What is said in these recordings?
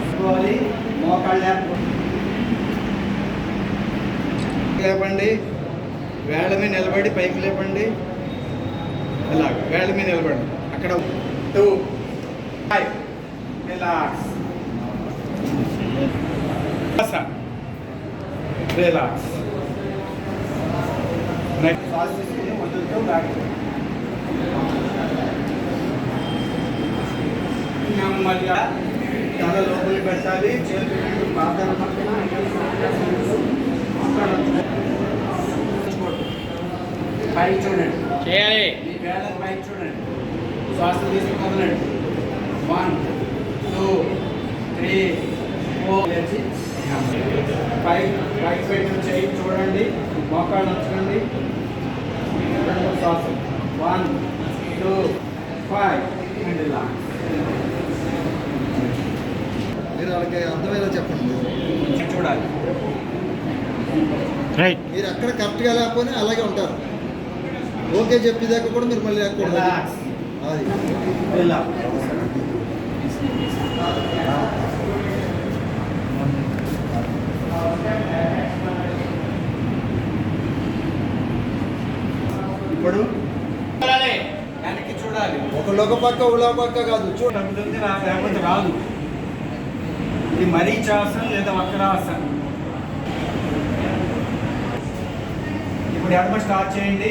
పెట్టుకోవాలి మోకాళ్ళు లేపండి. వేళ్ళ మీద నిలబడి పైకి లేపండి. ఇలా వేళ్ళ మీద నిలబడి అక్కడ two five. Relax. Relax. Next. Back నెమ్మదిగా తల లోపలికి పెట్టాలి. చేతులు పాదాల పక్కన పైకి చూడండి. చేయాలి. మీ వేళ పైకి చూడండి. శ్వాస తీసుకుని వదలండి వన్ టూ త్రీ ఫోర్. పైకి పైకి పెట్టిన చేయి చూడండి. మోకాళ్ళు రెండు శ్వాస వన్ టూ ఫైవ్. అండ్ ఇలా మీరు వాళ్ళకి అర్థమయ్యేలా చెప్పండి. చూడాలి. రైట్ మీరు ఎక్కడ కరెక్ట్గా లేకపోయినా అలాగే ఉంటారు. ఓకే చెప్పేదాకా కూడా మీరు మళ్ళీ లేకూడదు అది. ఇప్పుడు వెనక్కి చూడాలి. ఒకళ్ళు ఒక పక్క ఉళ్ళ పక్క కాదు. చూడ తగ్గుతుంది రా- లేకపోతే రాదు. ఇది మరీచాసనం లేదా వక్రాసనం? ఇప్పుడు ఎడమ స్టార్ట్ చేయండి.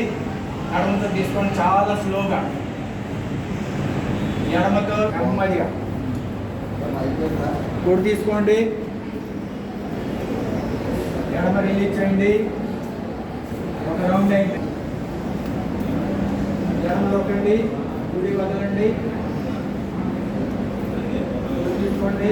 ఎడమతో తీసుకోండి చాలా స్లోగా. ఎడమతో నెమ్మదిగా. అయిపోయిందా తీసుకోండి. ఎడమ రిలీజ్ చేయండి. ఒక రౌండ్ అయింది. ఎడమ నొక్కండి కుడి వదలండి. తీసుకోండి.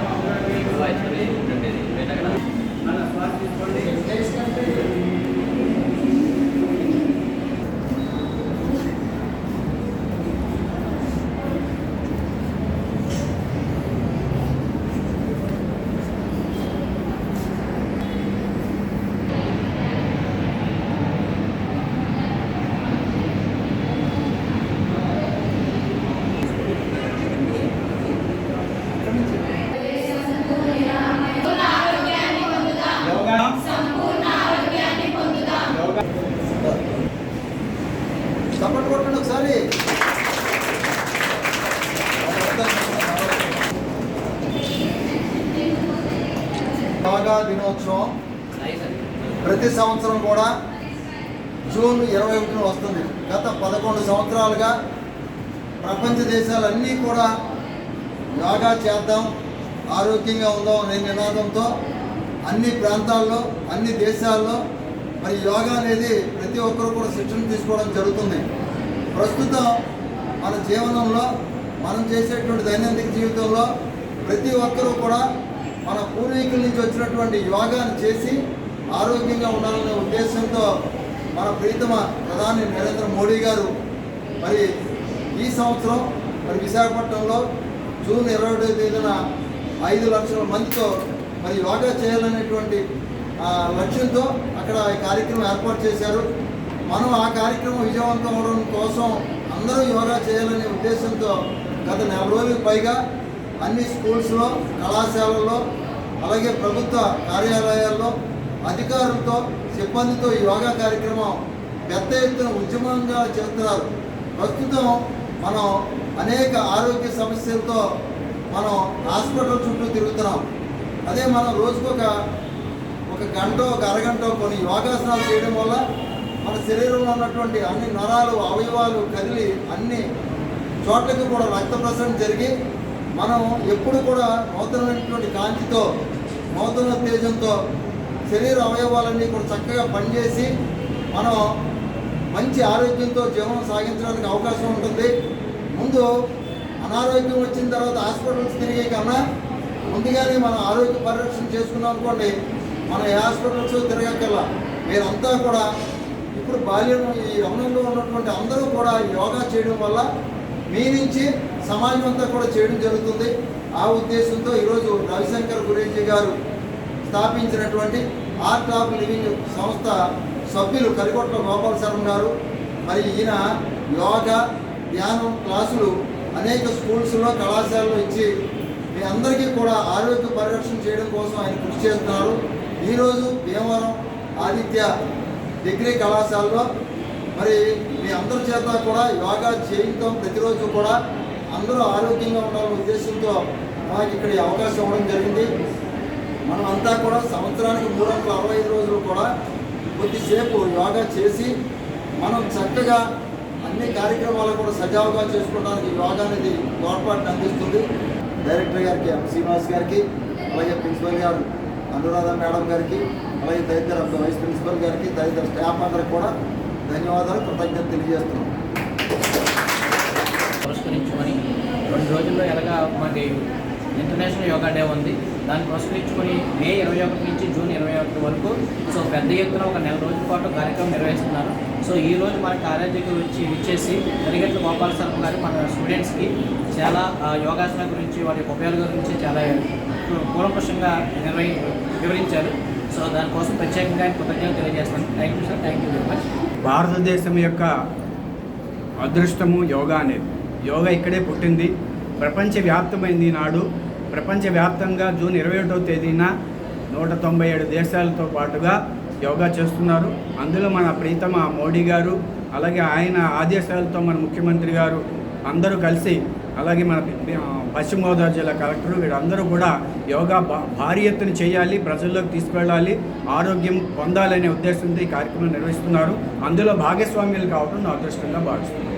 పట్టుకోండి ఒకసారి. యోగా దినోత్సవం. ప్రతి సంవత్సరం కూడా జూన్ ఇరవై ఒకటిన వస్తుంది. గత పదకొండు సంవత్సరాలుగా ప్రపంచ దేశాలన్నీ కూడా యోగా చేద్దాం ఆరోగ్యంగా ఉందాం అనే నినాదంతో అన్ని ప్రాంతాల్లో అన్ని దేశాల్లో మరి యోగా అనేది ప్రతి ఒక్కరు కూడా శిక్షణ తీసుకోవడం జరుగుతుంది. ప్రస్తుతం మన జీవనంలో మనం చేసేటువంటి దైనందిక జీవితంలో ప్రతి ఒక్కరూ కూడా మన పూర్వీకుల నుంచి వచ్చినటువంటి యోగాను చేసి ఆరోగ్యంగా ఉండాలనే ఉద్దేశంతో మన ప్రీతమ ప్రధాని నరేంద్ర మోడీ గారు మరి ఈ సంవత్సరం మరి విశాఖపట్నంలో జూన్ ఇరవై తేదీన ఐదు లక్షల మందితో మరి యోగా చేయాలనేటువంటి లక్ష్యంతో అక్కడ కార్యక్రమం ఏర్పాటు చేశారు. మనం ఆ కార్యక్రమం విజయవంతం అవడం కోసం అందరూ యోగా చేయాలనే ఉద్దేశంతో గత నెల రోజులకు పైగా అన్ని స్కూల్స్లో కళాశాలల్లో అలాగే ప్రభుత్వ కార్యాలయాల్లో అధికారులతో సిబ్బందితో ఈ యోగా కార్యక్రమం పెద్ద ఎత్తున ఉద్యమంగా చేస్తున్నారు. ప్రస్తుతం మనం అనేక ఆరోగ్య సమస్యలతో మనం హాస్పిటల్ చుట్టూ తిరుగుతున్నాం. అదే మనం రోజుకొక ఒక గంట ఒక అరగంట కొన్ని యోగాసనాలు చేయడం వల్ల మన శరీరంలో ఉన్నటువంటి అన్ని నరాలు అవయవాలు కదిలి అన్ని చోట్లకి కూడా రక్త ప్రసరణ జరిగి మనం ఎప్పుడు కూడా నూతనమైనటువంటి కాంతితో నూతన తేజంతో శరీర అవయవాలన్నీ కూడా చక్కగా పనిచేసి మనం మంచి ఆరోగ్యంతో జీవనం సాగించడానికి అవకాశం ఉంటుంది. ముందు అనారోగ్యం వచ్చిన తర్వాత హాస్పిటల్స్ తిరిగే కన్నా ముందుగానే మనం ఆరోగ్య పరిరక్షణ చేసుకున్నాం అనుకోండి మన ఏ హాస్పిటల్స్ తిరగక్కర్లా. మీరంతా కూడా ఇప్పుడు బాల్యం ఈ రమణంలో ఉన్నటువంటి అందరూ కూడా యోగా చేయడం వల్ల మీ నుంచి సమాజం అంతా కూడా చేయడం జరుగుతుంది. ఆ ఉద్దేశంతో ఈరోజు రవిశంకర్ గురేజీ గారు స్థాపించినటువంటి ఆర్ట్ ఆఫ్ లివింగ్ సంస్థ సభ్యులు కరిగొట్ల గోపాల శర్మ గారు. మరి ఈయన యోగా ధ్యానం క్లాసులు అనేక స్కూల్స్లో కళాశాలలో ఇచ్చి మీ అందరికీ కూడా ఆరోగ్య పరిరక్షణ చేయడం కోసం ఆయన కృషి చేస్తున్నారు. ఈరోజు భీమవరం ఆదిత్య డిగ్రీ కళాశాలలో మరి మీ అందరి చేత కూడా యోగా చేయటం ప్రతిరోజు కూడా. అందరూ ఆరోగ్యంగా ఉండాలనే ఉద్దేశంతో మాకు ఇక్కడ అవకాశం ఇవ్వడం జరిగింది. మనం అంతా కూడా సంవత్సరానికి మూడు వందల అరవై ఐదు రోజులు కూడా కొద్దిసేపు యోగా చేసి మనం చక్కగా అన్ని కార్యక్రమాలు కూడా సజావుగా చేసుకోవడానికి యోగా అనేది తోడ్పాటుని అందిస్తుంది. డైరెక్టర్ గారికి శ్రీనివాస్ గారికి అలాగే ప్రిన్సిపల్ గారు. అనురాధ మేడం గారికి అలాగే తదితర వైస్ ప్రిన్సిపల్ గారికి తదితర స్టాఫ్ అందరికి కూడా ధన్యవాదాలు కృతజ్ఞత తెలియజేస్తున్నాం. పురస్కరించుకొని రెండు రోజుల్లో ఎలాగా మాకు ఇంటర్నేషనల్ యోగా డే ఉంది. దాన్ని పురస్కరించుకొని మే ఇరవై ఒకటి నుంచి జూన్ ఇరవై ఒకటి వరకు సో పెద్ద ఎత్తున ఒక నెల రోజుల పాటు కార్యక్రమం నిర్వహిస్తున్నారు. సో ఈ రోజు మన కాలేజీకి వచ్చి విచ్చేసి జరిగట్ల గోపాల సార్ గారు మన స్టూడెంట్స్కి చాలా యోగాసన గురించి వాటి ఉపయోగాల గురించి చాలా కూలంకషంగా నిర్వహి వివరించారు. సో దానికోసం ప్రత్యేకంగా ఆయన కృతజ్ఞతలు తెలియజేస్తాను. Thank you sir thank you very much భారతదేశం యొక్క అదృష్టము యోగా అనేది. యోగా ఇక్కడే పుట్టింది. ప్రపంచవ్యాప్తమైంది నాడు. ప్రపంచవ్యాప్తంగా జూన్ ఇరవై ఒకటో తేదీన నూట తొంభై ఏడు దేశాలతో పాటుగా యోగా చేస్తున్నారు. అందులో మన ప్రీతమ మోడీ గారు అలాగే ఆయన ఆదేశాలతో మన ముఖ్యమంత్రి గారు అందరూ కలిసి అలాగే మన పశ్చిమ గోదావరి జిల్లా కలెక్టర్ వీరందరూ కూడా యోగా భా- భారీ ఎత్తున చేయాలి ప్రజల్లోకి తీసుకెళ్ళాలి ఆరోగ్యం పొందాలనే ఉద్దేశంతో ఈ కార్యక్రమం నిర్వహిస్తున్నారు. అందులో భాగస్వామ్యులు కావడం నా అదృష్టంగా భావిస్తున్నాను.